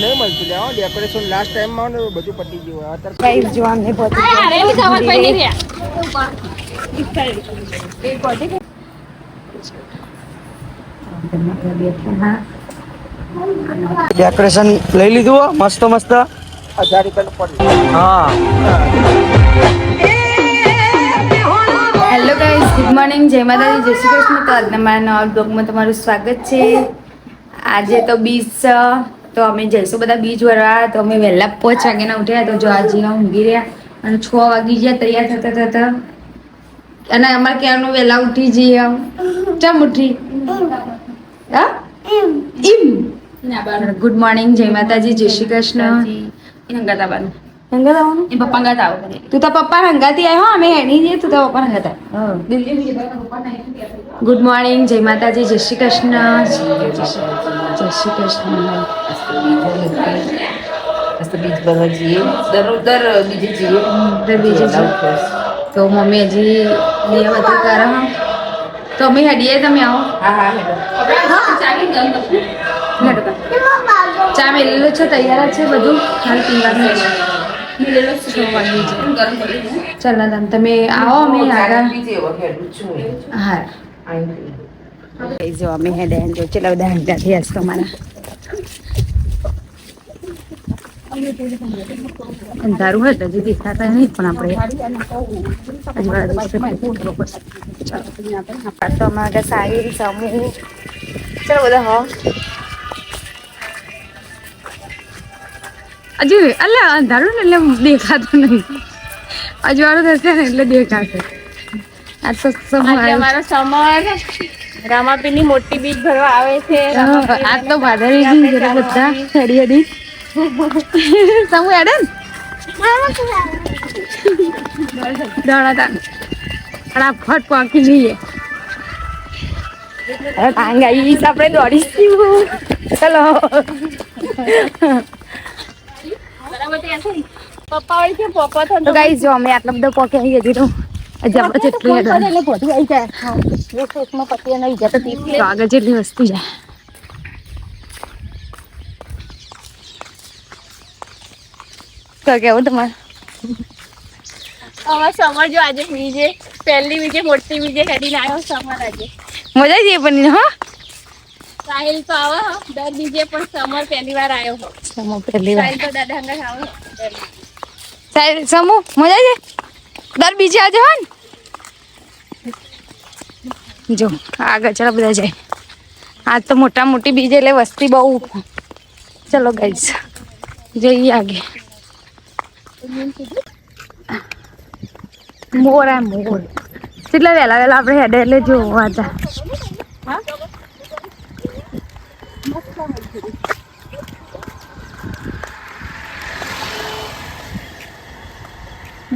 નહીં મળતું. લે ડેકોરેશન લાસ્ટ ટાઈમમાં ને બધું પતી ગયું હોય. અત્યારે ગાઈસ જો ડેકોરેશન લઈ લીધું હો? મસ્ત મસ્ત. હજાર રૂપિયા પડ્યું હા. હેલો ગાઈઝ ગુડ મોર્નિંગ જય માતાજી જય શ્રી કૃષ્ણ. તો આજના મારા નવા બ્લોગમાં તમારું સ્વાગત છે. આજે તો બીચ છે તો અમે જઈશું બધા બીજ વરવા. તો અમે વહેલા પાંચ વાગ્યાના ઉઠ્યા તો જો આજે ઊંઘી રહ્યા. અને છ વાગી ગયા તૈયાર થતા થતા. અને અમારે ક્યારનું વહેલા ઉઠી જઈએ ચમ ઉઠી? હા? ઇમ ગુડ મોર્નિંગ જય માતાજી જય શ્રી કૃષ્ણ. આવવાનું હંગાત આવવાનું? એ પપ્પા ગાતા આવો તું તો પપ્પા હંગાતી આવ્યો અમે હેડી જઈએ તું તો પપ્પા હંગાતા ગુડ મોર્નિંગ જય માતાજી જય શ્રી કૃષ્ણ. જય શ્રી કૃષ્ણ મસ્ત બીજ ભરવા જઈએ દર દર બીજે જઈએ દર બીજે જઈએ. તો મમ્મી હજી લીએ બધું કરે તો અમે હેડીએ તમે આવો. હા હા હેડો. હેડો ચા મેલેલો છે તૈયાર જ છે બધું. હાલ પીવાનું છે. ચાલો તમ તમે આવો અમે આગળ હા જો અમે હેડે જો ચલો બધા હંગા થયા છે તમારા અંધારું હતું હજી દેખાતા નહીં પણ આપણે. તો અમારે સારી સમૂહ ચલો બધા હો હજુ એટલે અંધારું ને એટલે દેખાતું નહીં અજવાળું થશે ને એટલે દેખાશે. આ તો અમારો સમર રામાપીરની મોટી બીજ ભરવા આવે છે. આ તો જરા બધા હેડી હેડી સમુ હેડે દોડાતા ફટાફટ પહોંચી જઈએ ટાંગ આવી આપણે દોડીશું. ચલો પપ્પા વળી કે પપ્પા તો તો ગાઈ જો અમે આટલા બધા પોકે આવી હજી તો હજી આપણે જેટલું હેડવાનું એટલે બધું આવી જાય એક એકમાં પતિએ નહીં જતો તીર્થ તો આગળ જેટલી વસ્તુ જાય તો કેવું તમારે અમારો સમર જો આજે બીજે પહેલી બીજે મોટી બીજે હેડીને આવ્યો સમર આજે મજા જઈએ પણ હા સાહિલ તો આવે હો, દર બીજે પણ સમર પહેલી વાર આવ્યો હો સમૂહ પહેલી વાર સાહિલ તો દાદા હંગાત આવે હો. સાહેબ સમૂહ, મજા છે દર બીજે આજે હોય ને? જો આ ગચડા બધા જાય. આ તો મોટા મોટી બીજે, એટલે વસ્તી બહુ. ચલો ગાઈસ જઈએ આગે. મોર આ મોર. કેટલા વહેલા વહેલા આપણે હેડે એટલે જોવા વાંચા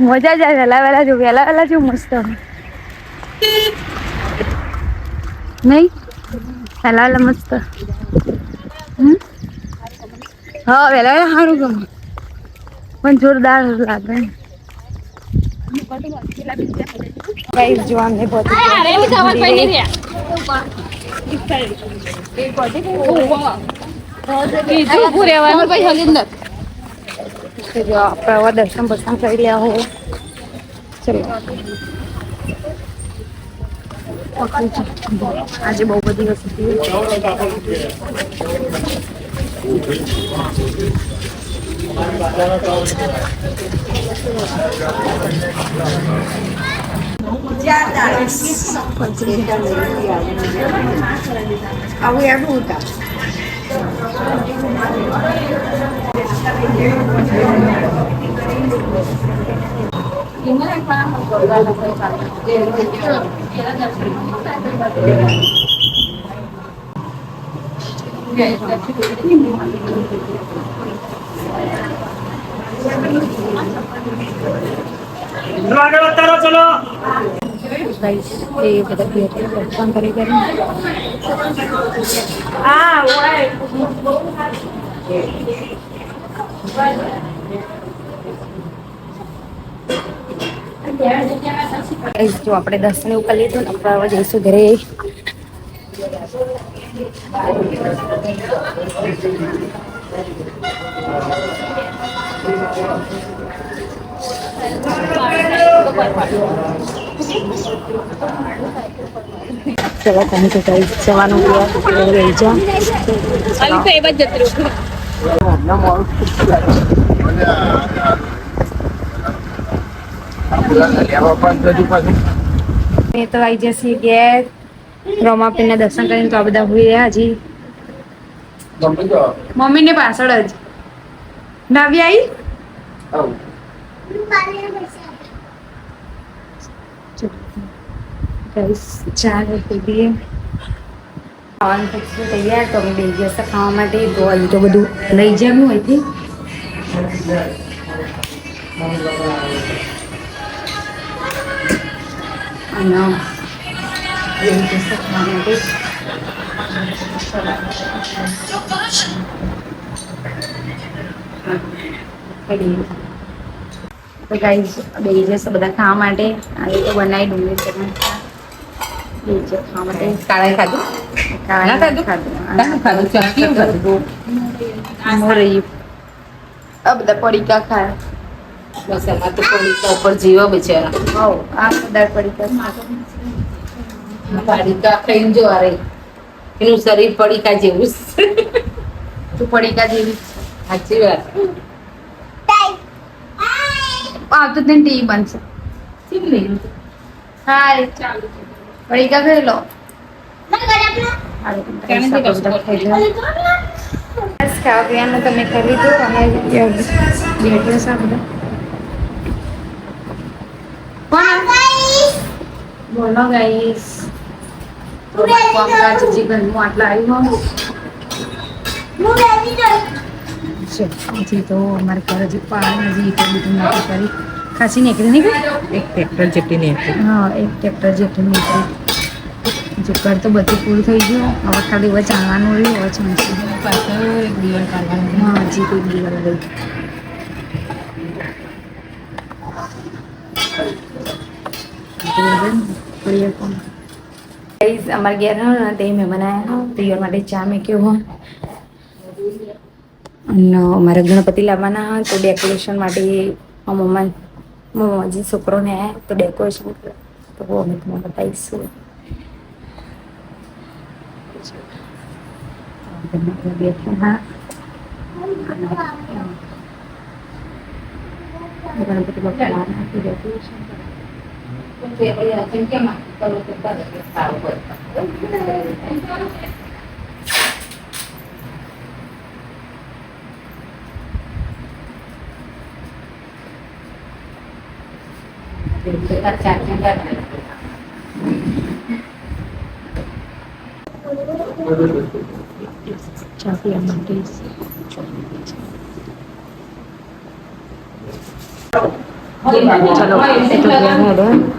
મજા જાય વહેલા વહેલા જો વહેલા વહેલા જો મસ્ત નહીં? વહેલા વહેલા મસ્ત. હમ? હા વહેલા વહેલા સારું ગમે. પણ જોરદાર લાગે. ગાઈસ જો અમને પહોંચી જો આપણે દર્શન બર્શન કરી લે હો. ચલો આજે બહુ બધી વસ્તુ આવું એવું હતા ગાઈસ એ બધા ભેટ દર્શન કરી કરી Guys, જો આપણે દર્શન એવું કરી લીધું ને આપણે હવે જઈશું ઘરે ચલો તમે તો કઈ જવાનું ગયા રહી જાઓ આવી તો એવા જ જતી એ તો આવી જશે ઘેર રોમાપીના દર્શન કરીને તો આ બધા હોઈ રહ્યા હજી. મમ્મીને પાછળ જ. નવી આવી ચાલો પીવીએ ખાવાનું પછી તૈયાર તો અમે બે જશે ખાવા માટે તો હજુ તો બધું લઈ જમ્યું અહીંથી. બે જશે ખાવા માટે તો ગાઈઝ બે જશે બધા ખાવા માટે આજે રીતે બનાવી ડુંગળી ચટણી બે જશે ખાવા માટે કાળા ખાધું? કાળા ખાધું? ખાધું. ખાધું? ખાધું? આ બધા પડીકા ખાય. બસ એમાં તો પડીકા ઉપર જીવો બિચારા હવ આ બધા પડીકા. પડીકા ખાઈને જો અરે એનું શરીર પડીકા જેવું છે. તું પડીકા જેવી સાચી વાત. આવતો દિન ટીવી બનશે. હાય પડીકા ખાઈ લો. કશું બસ ખાવા પીવાનું તમે કરી દો અને બેઠો છે બધા. બોલો ગાઈસ કામકાજ હજી ઘરનું આટલા આવ્યું હજી તો અમારે ઘર હજી પાણી હજી એટલું બધું નથી કરી. ખાસી નીકળી નીકળી એક ટ્રેક્ટર જેટલી હા એક ટ્રેક્ટર જેટલું નીકળી. જો ઘર તો બધું પૂરું થઈ ગયું. હવે ખાલી હવે ચાલવાનું રહ્યું હવે ચાલશે. એક દિવસ કાઢવાનું હા હજી કોઈ દિવાલ ગઈ ગાઈઝ અમારા ઘેર હે ને તે મેં હે પિયર માટે ચા મેં હો અને અમારે ગણપતિ લાવવાના તો ડેકોરેશન માટે મમ્મા મમ્માજી છોકરોને તો ડેકોરેશન તો અમે તમને બતાવીશું. બેઠા હા ગણપતિ બાપા ચા પીવા માટે ચલો એ તો ગયા હેડો મહેમાન તો ગયા ઓળિયાના પજુ છે ને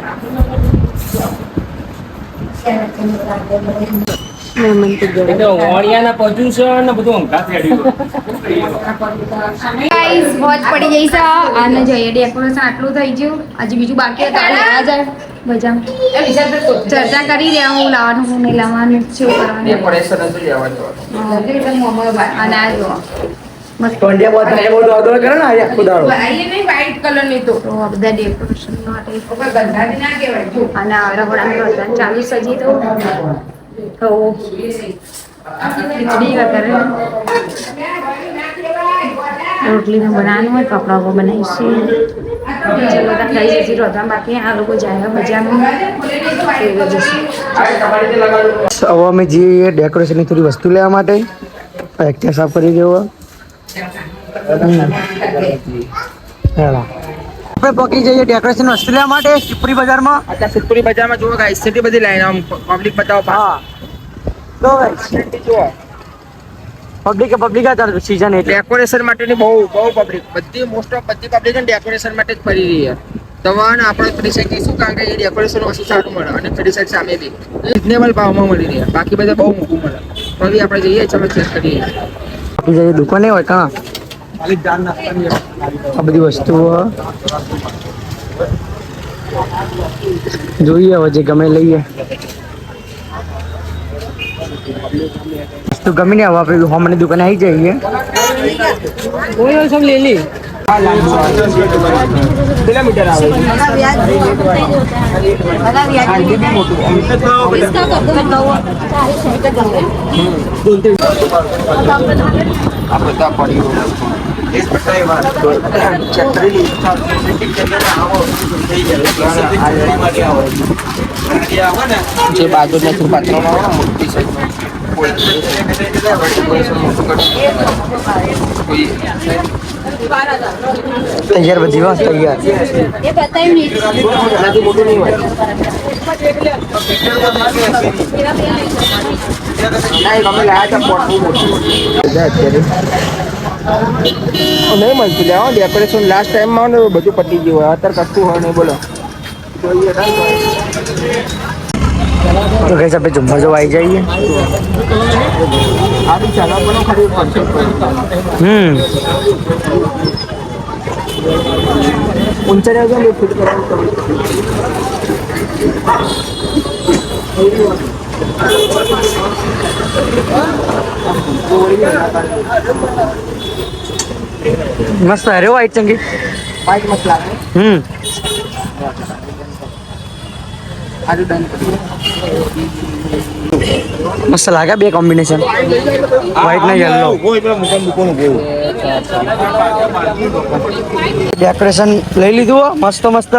ચર્ચા કરી રહ્યા હું લાવવાનું હું નહીં લાવવાનું શું કરવાનું. અને આ મસ્ત ટોંડિયા બહુ થાય બહુ આગળ કરે ને આજે આખો દાડો વ્હાઈટ કલરની તો તો આ બધા ડેકોરેશન માટે કોઈ ગંધારી ના કહેવાય જો અને આવડા ઘોડાનું રતન ચાલુ સજી તો તો ખીચડી વગેરે રોટલીનું બનાવવાનું હોય કપડા ઉપર બનાવીશું જે બધા ખાઈ જશે રોધવા બાકી આ લોકો જાય બજારમાં તો જશે હવે અમે જઈએ ડેકોરેશનની થોડી વસ્તુ લેવા માટે એક્ટિવા સાફ કરી દેવો હેલા આપણે પકી જઈએ ડેકોરેશન લેવા માટે શિવપુરી બજારમાં. અત્યારે સિદ્ધપુરી બજારમાં જુઓ ગાઈસ કેટલી બધી લાઈન આમ પબ્લિક બતાવો હા. તો જુઓ પબ્લિક પબ્લિક આ સીઝન એટલે. ડેકોરેશન માટેની બહુ બહુ પબ્લિક બધી મોસ્ટ ઓફ બધી પબ્લિક ડેકોરેશન માટે જ ફરી રહી છે. તમારે આપણે ફ્રી સાઈડ જઈશું કારણ કે એ ડેકોરેશન વસ્તુ સારું મળે અને ફ્રી સાઈડ સામે બી. રિઝનેબલ ભાવમાં મળી રહ્યા બાકી બધા બહુ મોંઘું મળે. તો આપણે જઈએ ચલો ચેક કરીએ. આપી જાય દુકાને હોય, કા? આ બધી વસ્તુઓ. જોઈએ હવે જે ગમે લઈએ. તો ગમી ને હવે આપણે હોમની દુકાને આવી જઈએ. કેટલા મીટર આવે. આ બધા જે બાજુ નથી પાત્રો મોટી તૈયાર બધી વાત તૈયાર એનાથી મોટું નહીં હોય ના એ અમે લાયા હતા પોટ બહુ મોટું અત્યારે નહીં મળતું લેવા ડેકોરેશન લાસ્ટ ટાઈમમાં ને બધું પતી ગયું હોય અત્યારે કશું હોય નહીં બોલો તો કઈ આપણે જમવા જવા આવી જઈએ આ બી ચાલો બોલો ખરી કોન્સેપ્ટ હમ ઊંચા ને આવજો ને ફિટ કરવાનું તમે મસ્ત અરે વાઈટ ચંગી પાંચ મત લાગે હમ આજે ડન કરી મસ્ત લાગે બે કોમ્બિનેશન વ્હાઈટ ને યલો ડેકોરેશન લઈ લીધું હો? મસ્ત મસ્ત.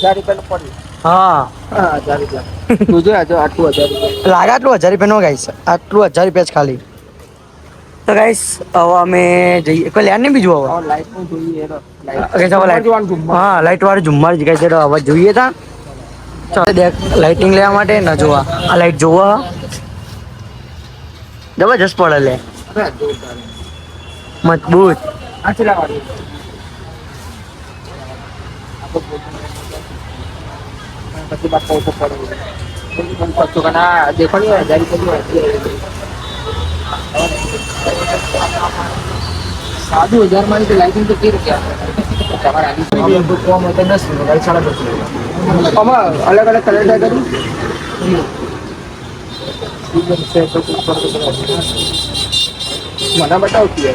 હજાર રૂપિયાનું હા. હા હજાર રૂપિયા તું જો આજે આટલું હજાર રૂપિયા. લાગે આટલું હજાર રૂપિયા નો ગાઈસ આટલું હજાર રૂપિયા જ ખાલી. તો ગાઈસ હવે અમે જઈએ. કોઈ લેન નહીં બીજું હવે? જોઈએ લાઈટ ઝુમ્મર. હા લાઈટ વાળું ઝુમ્મર જ ગાઈસ હવે જોઈએ તા. લાઇટિંગ લેવા માટે ના જોવા. આ લાઈટ જોવા. જબરજસ્ત પડે લે. મજબૂત. દેખો સાદું હજારમાં લાઇટિંગ તો તેર રૂપિયા તમારે આની કોમ હોય તો દસ રૂપિયા સાડા દસ રૂપિયા આમાં અલગ અલગ કલર થાય કરું મને બતાવ કે.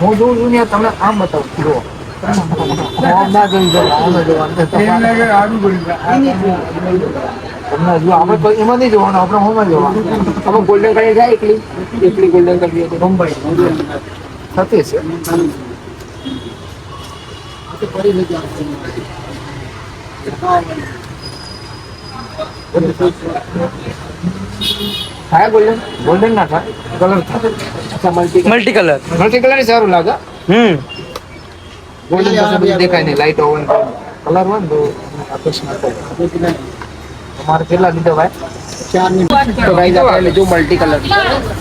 હું જોઉં છું ને તમને આમ બતાવું. જુઓ. આપણે એમાં નહીં જોવાનું આપણે હોમાં જોવાનું. અમે ગોલ્ડન કરી જાય એકલી? એકલી ગોલ્ડન કરી મુંબઈ. થતી છે થાય ગોલ્ડન ગોલ્ડન ના થાય કલર થાય અચ્છા multi multi colour multi colour સારું લાગે હમ ગોલ્ડન પાસે બધું દેખાય નહીં લાઈટ ઓવન કલર હોય ને તો આકર્ષણ થાય. તમારે કેટલા લીધો ભાઈ? તો ભાઈ આપણે લીધું મલ્ટી કલર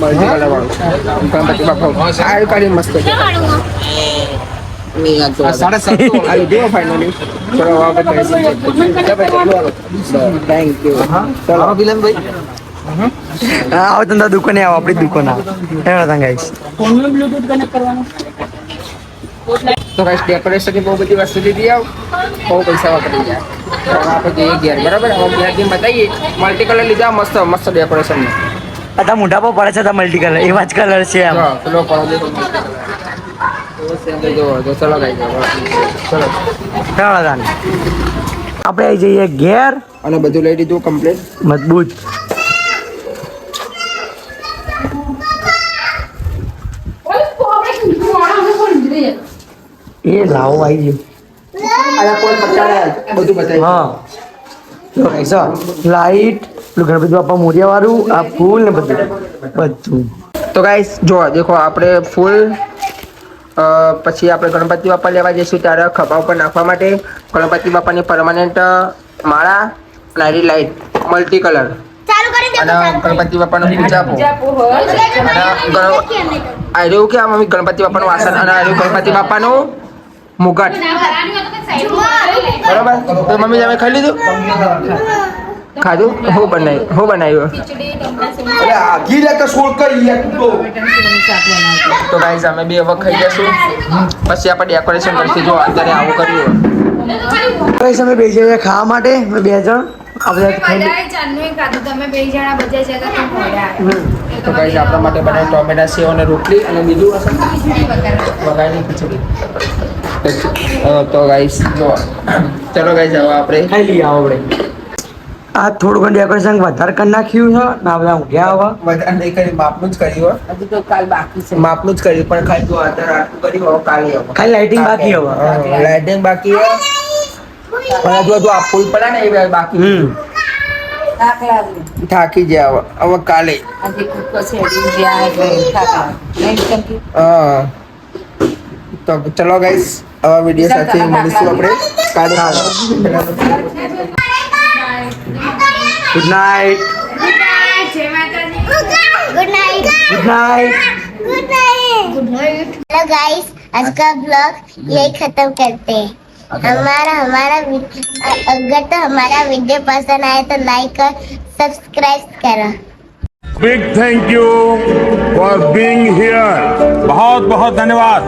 મલ્ટી કલર વાળું. ગણપતિ બાપા આ કાઢી મસ્ત છે. સાડા સાતસો આ લીધું ફાઇનલી ચલો હવે થેન્ક યુ હા ચલો. આવો તમે દુકાને આવો આપણી દુકાન આવો. ગાઈસ તો ગાઈસ ડેકોરેશન બહુ બધી વસ્તુ લીધી આવ. બહુ પૈસા વાપરી ગયા તો આપણે જઈએ ઘેર બરાબર? હવે ઘેર જઈને બતાવીએ મલ્ટી કલર લીધા મસ્ત મસ્ત ડેકોરેશન આ તા મોઢા પર પડે છે તા મલ્ટી કલર એવા જ કલર છે જો પેલો પડો ચલો ચાલો. આપણે આવી જઈએ ઘેર. અને બધું લઈ લીધું કમ્પ્લીટ મજબૂત. એ લાવો આવી ગયું. હા. લાઈટ ગણપતિ બાપા મોરિયા વાળું આ ફૂલ ને બધું. બધું. તો ગાઈસ જો દેખો આપણે ફૂલ પછી આપણે ગણપતિ બાપા લેવા જઈશું ત્યારે ખભા ઉપર નાખવા માટે. ગણપતિ બાપાની પરમાનન્ટ માળા નારી લાઈટ મલ્ટી કલર અને ગણપતિ બાપાનો પૂજા આપો. અને રહ્યું કે આમ મમ્મી ગણપતિ બાપાનું વાસણ? અને આ રહ્યું ગણપતિ બાપાનું મુગટ. બરાબર? તો મમ્મી તમે ખાઈ લીધું? ખાધું? હું બનાવ્યું હું બનાવ્યું? તો ગાઈઝ અમે બે વખત ખાઈ જશું પછી આપણે ડેકોરેશન કરશું. જો અત્યારે આવું કર્યું ગાઈઝ અમે બે જઈએ ખાવા માટે અમે બે જણ. તો હમ. આપણા માટે બનાવ્યું ટોમેટા સેવ અને રોટલી અને બીજું હશે ખીચડી. તો ગાઈસ જો ચલો ગાઈસ હવે આપણે ખાઈ લઈએ આપણે. આ થોડું ઘણું ડેકોરેશન વધારે કરી નાખ્યું છે ને બધા ઊંઘ્યા હવે. વધારે નહીં કરી માપનું જ કર્યું હો. તો કાલ બાકી છે. માપનું જ કર્યું પણ ખાલી જો અત્યારે આટલું કર્યું હવે કાલે હવે ખાલી લાઇટિંગ બાકી હવે. લાઇટિંગ બાકી હે. પણ હજુ હજુ આ ફૂલ પડે ને એ બાકી હમ. થાકી ગયા હવે હવે કાલે. તો ચલો ગાઈસ આવા વિડીયો સાથે મળીશું આપણે કાલે ગુડ નાઇટ જય Mataji good night good night good night good night hello guys आज का ब्लॉग यही खत्म करते हैं हमारा हमारा वी- अ- अगर तो हमारा वीडियो पसंद आए तो लाइक और सब्सक्राइब करो big thank you for being here बहुत बहुत धन्यवाद